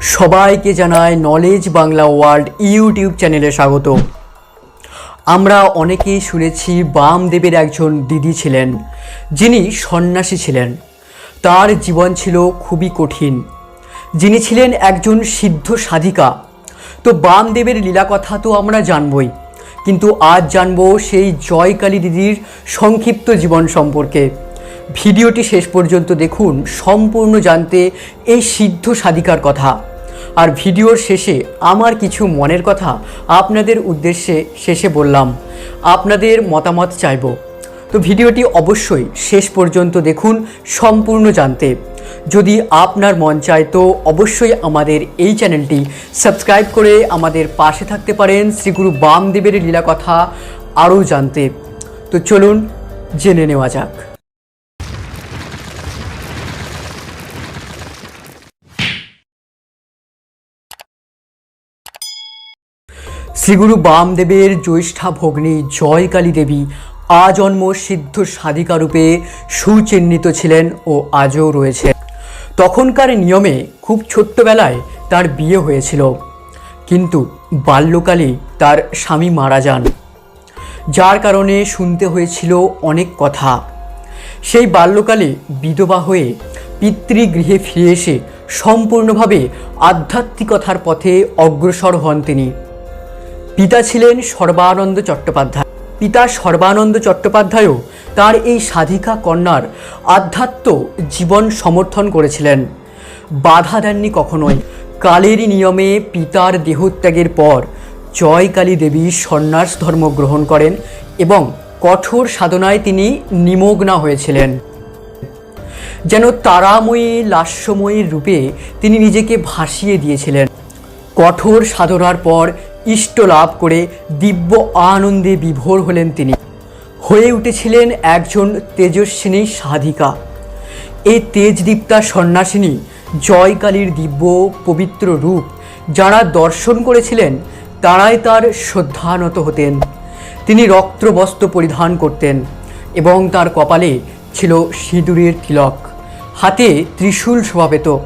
সবাইকে জানায় knowledge Bangla world YouTube চ্যানেলে স্বাগত আমরা অনেকেই শুনেছি বামদেবের একজন দিদি ছিলেন, যিনি সন্ন্যাসী ছিলেন। তার জীবন ছিল খুবই কঠিন। যিনি ছিলেন একজন সিদ্ধ সাধিকা। তো বামদেবের লীলা কথা তো আমরা জানবই, কিন্তু আজ জানব সেই জয়কালী দিদির সংক্ষিপ্ত জীবন সম্পর্কে। ভিডিওটি শেষ পর্যন্ত দেখুন, সম্পূর্ণ জানতে এই সিদ্ধ সাধিকার কথা। আর ভিডিওর শেষে আমার কিছু মনের কথা আপনাদের উদ্দেশ্যে শেষে বললাম। আপনাদের মতামত চাইব। তো ভিডিওটি অবশ্যই শেষ পর্যন্ত দেখুন, সম্পূর্ণ জানতে। যদি আপনার মন চায় তো অবশ্যই আমাদের এই চ্যানেলটি সাবস্ক্রাইব করে আমাদের পাশে থাকতে পারেন শ্রীগুরু বামদেবের লীলা কথা আরও জানতে। তো চলুন, জেনে নেওয়া যাক। শ্রীগুরু বামদেবের জ্যৈষ্ঠা ভগ্নী জয়কালী দেবী আজন্ম সিদ্ধ সাধিকা রূপে সুচিহ্নিত ছিলেন ও আজও রয়েছে। তখনকার নিয়মে খুব ছোট্টবেলায় তার বিয়ে হয়েছিল। কিন্তু বাল্যকালে তার স্বামী মারা যান। যার কারণে শুনতে হয়েছিল অনেক কথা। সেই বাল্যকালে বিধবা হয়ে পিতৃগৃহে ফিরে এসে সম্পূর্ণভাবে আধ্যাত্মিকতার পথে অগ্রসর হন তিনি। পিতা ছিলেন সর্বানন্দ চট্টোপাধ্যায়। পিতা সর্বানন্দ চট্টোপাধ্যায়ও তার এই সাধিকা কন্যার আধ্যাত্ম জীবন সমর্থন করেছিলেন। বাধা দেননি কখনোই। কালেরই নিয়মে পিতার দেহত্যাগের পর জয়কালী দেবী সন্ন্যাস ধর্ম গ্রহণ করেন এবং কঠোর সাধনায় তিনি নিমগ্না হয়েছিলেন। যেন তারাময়ী লাস্যময়ীর রূপে তিনি নিজেকে ভাসিয়ে দিয়েছিলেন। কঠোর সাধনার পর ইষ্ট লাভ করে দিব্য আনন্দে বিভোর হলেন তিনি। হয়ে উঠেছিলেন একজন তেজস্বিনী সাধিকা। এই তেজদীপ্তা সন্ন্যাসিনী জয়কালীর দিব্য পবিত্র রূপ যারা দর্শন করেছিলেন, তারাই তার শ্রদ্ধানত হতেন। তিনি রক্তবস্ত্র পরিধান করতেন এবং তার কপালে ছিল সিঁদুরের তিলক। হাতে ত্রিশূল শোভাবেত।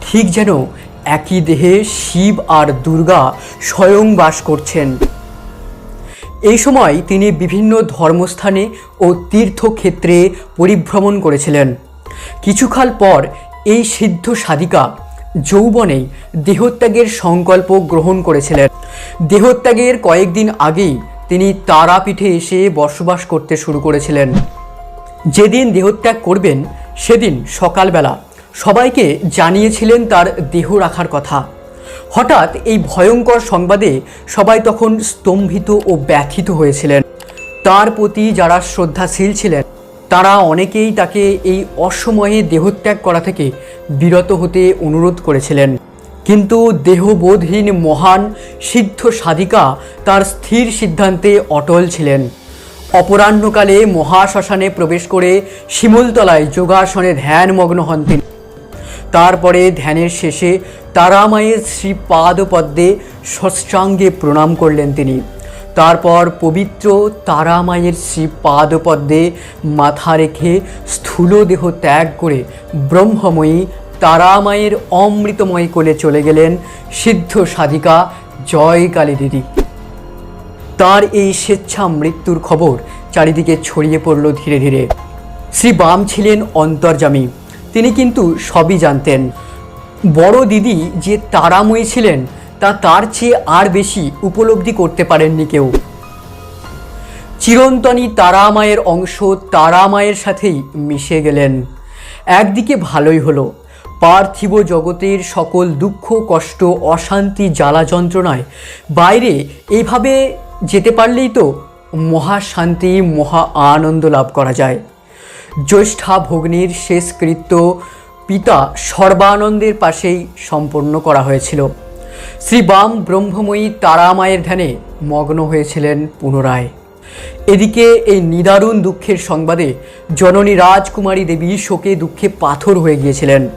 ঠিক যেন একই দেহে শিব আর দুর্গা স্বয়ং বাস করছেন। এই সময় তিনি বিভিন্ন ধর্মস্থানে ও তীর্থক্ষেত্রে পরিভ্রমণ করেছিলেন। কিছুকাল পর এই সিদ্ধ সাধিকা যৌবনেই দেহত্যাগের সংকল্প গ্রহণ করেছিলেন। দেহত্যাগের কয়েকদিন আগেই তিনি তারাপীঠে এসে বসবাস করতে শুরু করেছিলেন। যেদিন দেহত্যাগ করবেন, সেদিন সকালবেলা সবাইকে জানিয়েছিলেন তার দেহ রাখার কথা। হঠাৎ এই ভয়ঙ্কর সংবাদে সবাই তখন স্তম্ভিত ও ব্যথিত হয়েছিলেন। তার প্রতি যারা শ্রদ্ধাশীল ছিলেন, তারা অনেকেই তাকে এই অসময়ে দেহত্যাগ করা থেকে বিরত হতে অনুরোধ করেছিলেন। কিন্তু দেহবোধহীন মহান সিদ্ধ সাধিকা তার স্থির সিদ্ধান্তে অটল ছিলেন। অপরাহ্নকালে মহাশ্মশানে প্রবেশ করে শিমুলতলায় যোগাসনে ধ্যানমগ্ন হন তিনি। তারপরে ধ্যানের শেষে তারামায়ের শ্রী পাদপদ্মে ষষ্ঠাঙ্গে প্রণাম করলেন তিনি। তারপর পবিত্র তারামায়ের শ্রী পাদপদ্মে মাথা রেখে স্থূল দেহ ত্যাগ করে ব্রহ্মময়ী তারামায়ের অমৃতময় কোলে চলে গেলেন সিদ্ধ সাধিকা জয় কালী দিদি। তার এই স্বেচ্ছা মৃত্যুর খবর চারিদিকে ছড়িয়ে পড়ল ধীরে ধীরে। শ্রী বাম ছিলেন অন্তর্জামী তিনি কিন্তু সবই জানতেন। বড় দিদি যে তারাময়ী ছিলেন, তা তার চেয়ে আর বেশি উপলব্ধি করতে পারেননি কেউ। চিরন্তনী তারামায়ের অংশ তারামায়ের সাথেই মিশে গেলেন। একদিকে ভালোই হলো, পার্থিব জগতের সকল দুঃখ, কষ্ট, অশান্তি, জ্বালা যন্ত্রণায় বাইরে এইভাবে যেতে পারলেই তো মহাশান্তি মহা আনন্দ লাভ করা যায়। জ্যৈষ্ঠা ভগ্নির শেষকৃত্য পিতা সর্বানন্দের পাশেই সম্পন্ন করা হয়েছিল। শ্রী বাম ব্রহ্মময়ী তারামায়ের ধ্যানে মগ্ন হয়েছিলেন পুনরায়। এদিকে এই নিদারুণ দুঃখের সংবাদে জননী রাজকুমারী দেবী শোকে দুঃখে পাথর হয়ে গিয়েছিলেন।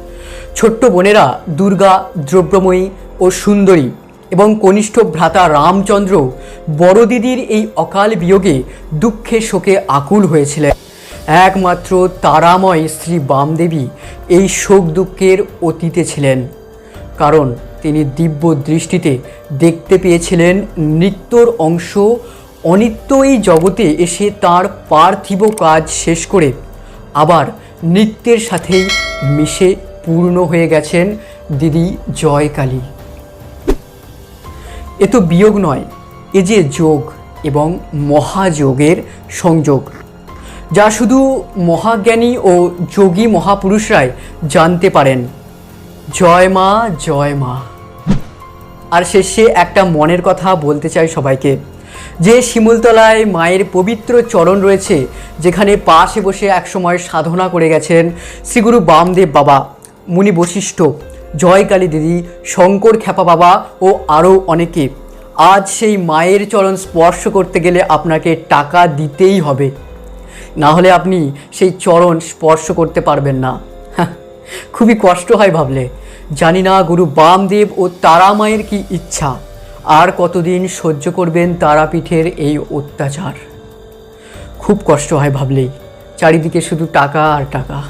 ছোট্ট বোনেরা দুর্গা, দ্রব্যময়ী ও সুন্দরী এবং কনিষ্ঠ ভ্রাতা রামচন্দ্র বড় দিদির এই অকাল বিয়োগে দুঃখে শোকে আকুল হয়েছিলেন। একমাত্র তারাময় শ্রী বামদেবী এই শোক দুঃখের অতীতে ছিলেন। কারণ তিনি দিব্য দৃষ্টিতে দেখতে পেয়েছিলেন নৃত্যর অংশ। অনিত্য এই জগতে এসে তার পার্থিব কাজ শেষ করে আবার নৃত্যের সাথেই মিশে পূর্ণ হয়ে গেছেন দিদি জয়কালী। এ তো বিয়োগ নয়, এ যে যোগ এবং মহাযোগের সংযোগ। যা শুধু মহাজ্ঞানী ও যোগী মহাপুরুষরাই জানতে পারেন। জয় মা জয় মা। আর শেষে একটা মনের কথা বলতে চাই সবাইকে। যে শিমুলতলায় মায়ের পবিত্র চরণ রয়েছে, যেখানে পাশে বসে একসময় সাধনা করে গেছেন শ্রীগুরু বামদেব বাবা, মুনি বশিষ্ঠ, জয়কালী দিদি, শঙ্কর খ্যাপা বাবা ও আরও অনেকে। আজ সেই মায়ের চরণ স্পর্শ করতে গেলে আপনাকে টাকা দিতেই হবে। না হলে আপনি সেই চরণ স্পর্শ করতে পারবেন না। হ্যাঁ, খুবই কষ্ট হয় ভাবলে। জানি না গুরু বামদেব ও তারা মায়ের কি ইচ্ছা। আর কতদিন সহ্য করবেন তারাপীঠের এই অত্যাচার? খুব কষ্ট হয় ভাবলেই চারিদিকে শুধু টাকা আর টাকা।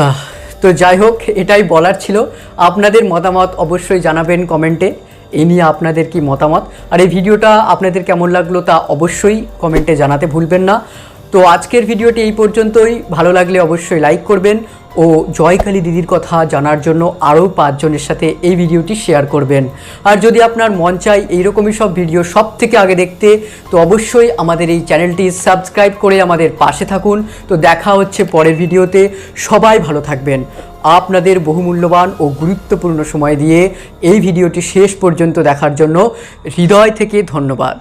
আহ, তো যাই হোক এটাই বলার ছিল। আপনাদের মতামত অবশ্যই জানাবেন কমেন্টে। এ নিয়ে আপনাদের কি মতামত? আর এই ভিডিওটা আপনাদের কেমন লাগল তা অবশ্যই কমেন্টে জানাতে ভুলবেন না। তো আজকের ভিডিওটি এই পর্যন্তই। ভালো লাগলে অবশ্যই লাইক করবেন ও জয়কালী দিদির কথা জানার জন্য আরও পাঁচজনের সাথে এই ভিডিওটি শেয়ার করবেন। আর যদি আপনার মন চাই এইরকমই সব ভিডিও সব থেকে আগে দেখতে, তো অবশ্যই আমাদের এই চ্যানেলটি সাবস্ক্রাইব করে আমাদের পাশে থাকুন। তো দেখা হচ্ছে পরের ভিডিওতে। সবাই ভালো থাকবেন। আপনাদের বহুমূল্যবান ও গুরুত্বপূর্ণ সময় দিয়ে এই ভিডিওটি শেষ পর্যন্ত দেখার জন্য হৃদয় থেকে ধন্যবাদ।